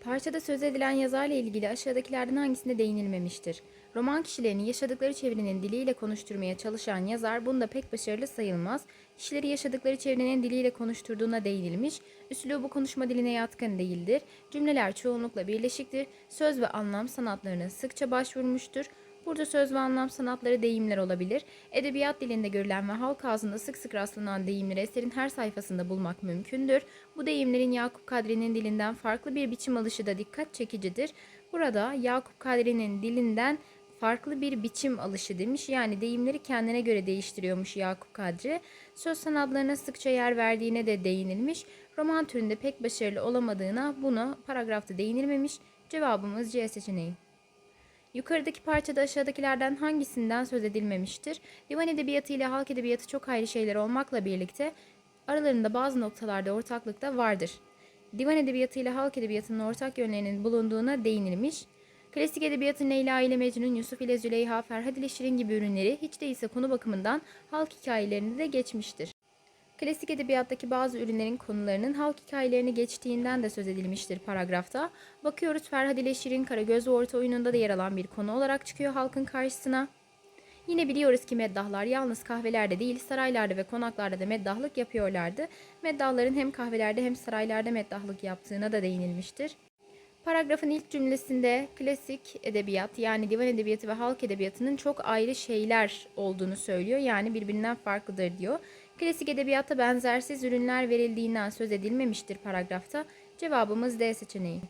Parçada söz edilen yazarla ilgili aşağıdakilerden hangisinde değinilmemiştir? Roman kişilerini yaşadıkları çevrenin diliyle konuşturmaya çalışan yazar bunda pek başarılı sayılmaz. Kişileri yaşadıkları çevrenin diliyle konuşturduğuna değinilmiş. Üslubu konuşma diline yatkın değildir. Cümleler çoğunlukla birleşiktir. Söz ve anlam sanatlarına sıkça başvurmuştur. Burada söz ve anlam sanatları deyimler olabilir. Edebiyat dilinde görülen ve halk ağzında sık sık rastlanan deyimleri eserin her sayfasında bulmak mümkündür. Bu deyimlerin Yakup Kadri'nin dilinden farklı bir biçim alışı da dikkat çekicidir. Burada Yakup Kadri'nin dilinden farklı bir biçim alışı demiş. Yani deyimleri kendine göre değiştiriyormuş Yakup Kadri. Söz sanatlarına sıkça yer verdiğine de değinilmiş. Roman türünde pek başarılı olamadığına buna paragrafta değinilmemiş. Cevabımız C seçeneği. Yukarıdaki parçada aşağıdakilerden hangisinden söz edilmemiştir? Divan edebiyatı ile halk edebiyatı çok ayrı şeyler olmakla birlikte aralarında bazı noktalarda ortaklık da vardır. Divan edebiyatı ile halk edebiyatının ortak yönlerinin bulunduğuna değinilmiş. Klasik edebiyatın Leyla ile Mecnun, Yusuf ile Züleyha, Ferhat ile Şirin gibi ürünleri hiç değilse konu bakımından halk hikayelerinde de geçmiştir. Klasik edebiyattaki bazı ürünlerin konularının halk hikayelerini geçtiğinden de söz edilmiştir paragrafta. Bakıyoruz Ferhat ile Şirin Karagöz ve Orta oyununda da yer alan bir konu olarak çıkıyor halkın karşısına. Yine biliyoruz ki meddahlar yalnız kahvelerde değil saraylarda ve konaklarda da meddahlık yapıyorlardı. Meddahların hem kahvelerde hem saraylarda meddahlık yaptığına da değinilmiştir. Paragrafın ilk cümlesinde klasik edebiyat yani divan edebiyatı ve halk edebiyatının çok ayrı şeyler olduğunu söylüyor. Yani birbirinden farklıdır diyor. Klasik edebiyatta benzersiz ürünler verildiğinden söz edilmemiştir paragrafta. Cevabımız D seçeneği.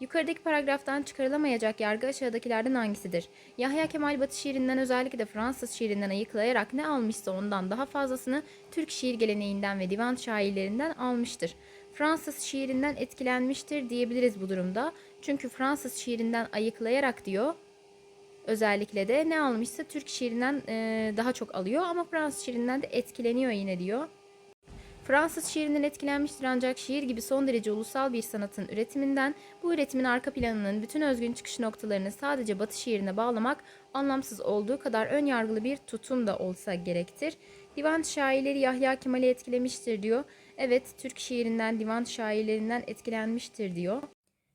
Yukarıdaki paragraftan çıkarılamayacak yargı aşağıdakilerden hangisidir? Yahya Kemal Batı şiirinden özellikle de Fransız şiirinden ayıklayarak ne almışsa ondan daha fazlasını Türk şiir geleneğinden ve divan şairlerinden almıştır. Fransız şiirinden etkilenmiştir diyebiliriz bu durumda. Çünkü Fransız şiirinden ayıklayarak diyor. Özellikle de ne almışsa Türk şiirinden e, daha çok alıyor ama Fransız şiirinden de etkileniyor yine diyor. Fransız şiirinden etkilenmiştir ancak şiir gibi son derece ulusal bir sanatın üretiminden bu üretimin arka planının bütün özgün çıkış noktalarını sadece Batı şiirine bağlamak anlamsız olduğu kadar ön yargılı bir tutum da olsa gerektir. Divan şairleri Yahya Kemal'i etkilemiştir diyor. Evet, Türk şiirinden, divan şairlerinden etkilenmiştir diyor.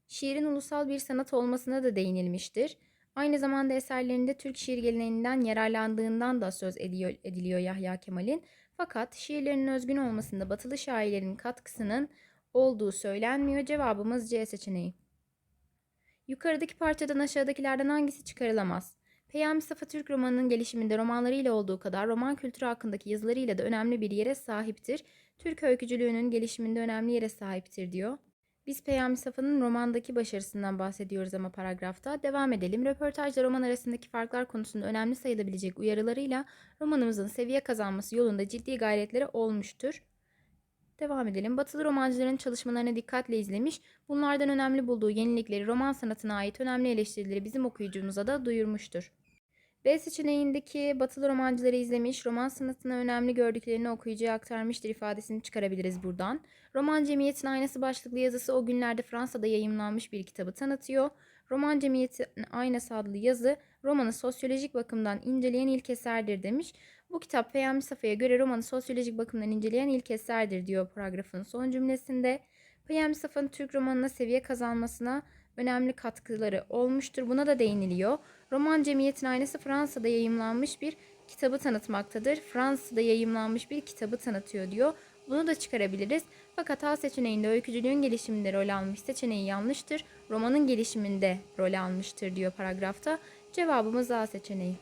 Şiirin ulusal bir sanat olmasına da değinilmiştir. Aynı zamanda eserlerinde Türk şiir geleneğinden yararlandığından da söz ediyor, ediliyor Yahya Kemal'in. Fakat şiirlerinin özgün olmasında batılı şairlerin katkısının olduğu söylenmiyor. Cevabımız C seçeneği. Yukarıdaki parçadan aşağıdakilerden hangisi çıkarılamaz? Peyami Safa Türk romanının gelişiminde romanlarıyla olduğu kadar roman kültürü hakkındaki yazılarıyla da önemli bir yere sahiptir. Türk öykücülüğünün gelişiminde önemli yere sahiptir diyor. Biz Peyami Safa'nın romandaki başarısından bahsediyoruz ama paragrafta. Devam edelim. Röportajla roman arasındaki farklar konusunda önemli sayılabilecek uyarılarıyla romanımızın seviye kazanması yolunda ciddi gayretleri olmuştur. Devam edelim. Batılı romancıların çalışmalarını dikkatle izlemiş, bunlardan önemli bulduğu yenilikleri roman sanatına ait önemli eleştirileri bizim okuyucumuza da duyurmuştur. B seçeneğindeki batılı romancıları izlemiş, roman sanatına önemli gördüklerini okuyucuya aktarmıştır ifadesini çıkarabiliriz buradan. Roman Cemiyet'in Aynası başlıklı yazısı o günlerde Fransa'da yayımlanmış bir kitabı tanıtıyor. Roman Cemiyet'in Aynası adlı yazı romanı sosyolojik bakımdan inceleyen ilk eserdir demiş. Bu kitap Peyami Safa'ya göre romanı sosyolojik bakımdan inceleyen ilk eserdir diyor paragrafın son cümlesinde. Peyami Safa'nın Türk romanına seviye kazanmasına önemli katkıları olmuştur. Buna da değiniliyor. Roman Cemiyet'in aynısı Fransa'da yayımlanmış bir kitabı tanıtmaktadır. Fransa'da yayımlanmış bir kitabı tanıtıyor diyor. Bunu da çıkarabiliriz. Fakat A seçeneğinde öykücülüğün gelişiminde rol almış seçeneği yanlıştır. Romanın gelişiminde rol almıştır diyor paragrafta. Cevabımız A seçeneği.